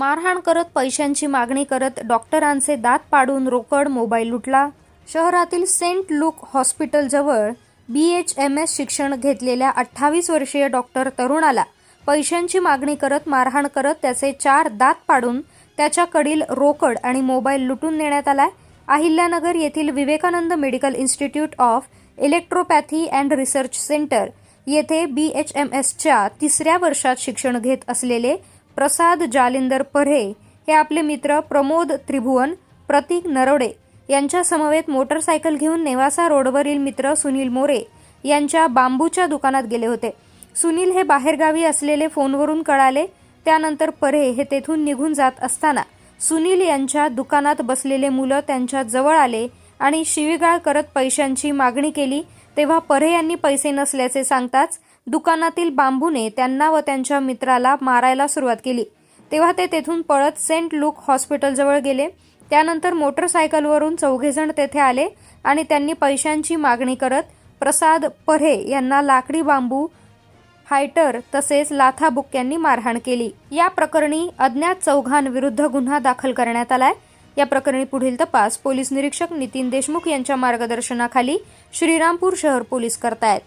मारहाण करत पैशांची मागणी करत डॉक्टरांचे दात पाडून रोकड मोबाईल लुटला. शहरातील सेंट लुक हॉस्पिटलजवळ बी एच एम एस शिक्षण घेतलेल्या अठ्ठावीस वर्षीय डॉक्टर तरुणाला पैशांची मागणी करत मारहाण करत त्याचे चार दात पाडून त्याच्याकडील रोकड आणि मोबाईल लुटून नेण्यात आलाय. अहिल्यानगर येथील Vivekanand medical institute of electropathy and research centre येथे बी एच एम एसच्या तिसऱ्या वर्षात शिक्षण घेत असलेले प्रसाद जालिंदर परे हे आपले मित्र प्रमोद त्रिभुवन प्रतीक नरवडे यांच्या समवेत मोटरसायकल घेऊन नेवासा रोडवरील मित्र सुनील मोरे यांच्या बांबूच्या दुकानात गेले होते. सुनील हे बाहेरगावी असलेले फोनवरून कळाले त्यानंतर परे हे तेथून निघून जात असताना सुनील यांच्या दुकानात बसलेले मुलं त्यांच्या जवळ आले आणि शिवीगाळ करत पैशांची मागणी केली तेव्हा परे यांनी पैसे नसल्याचे सांगताच दुकानातील बांबूने त्यांना व त्यांच्या मित्राला मारायला सुरुवात केली. तेव्हा ते तेथून पळत सेंट लुक हॉस्पिटलजवळ गेले. त्यानंतर मोटरसायकलवरून चौघेजण तेथे आले आणि त्यांनी पैशांची मागणी करत प्रसाद परे यांना लाकडी बांबू हायटर तसेच लाथा बुक्क्यांनी मारहाण केली. या प्रकरणी अज्ञात चौघांविरुद्ध गुन्हा दाखल करण्यात आलाय. या प्रकरणी पुढील तपास पोलीस निरीक्षक नितीन देशमुख यांच्या मार्गदर्शनाखाली श्रीरामपूर शहर पोलीस करतायत.